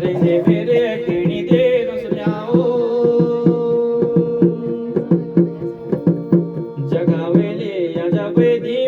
ਰਹੀਏ ਮੇਰੇ ਕਿਣੀ ਦੇ ਨੂੰ ਸੁਣਾਓ ਜਗਾਵੇ ਲੈ ਆ ਜਾਵੇ ਦੀ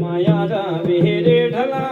माया जा विहिरे ढला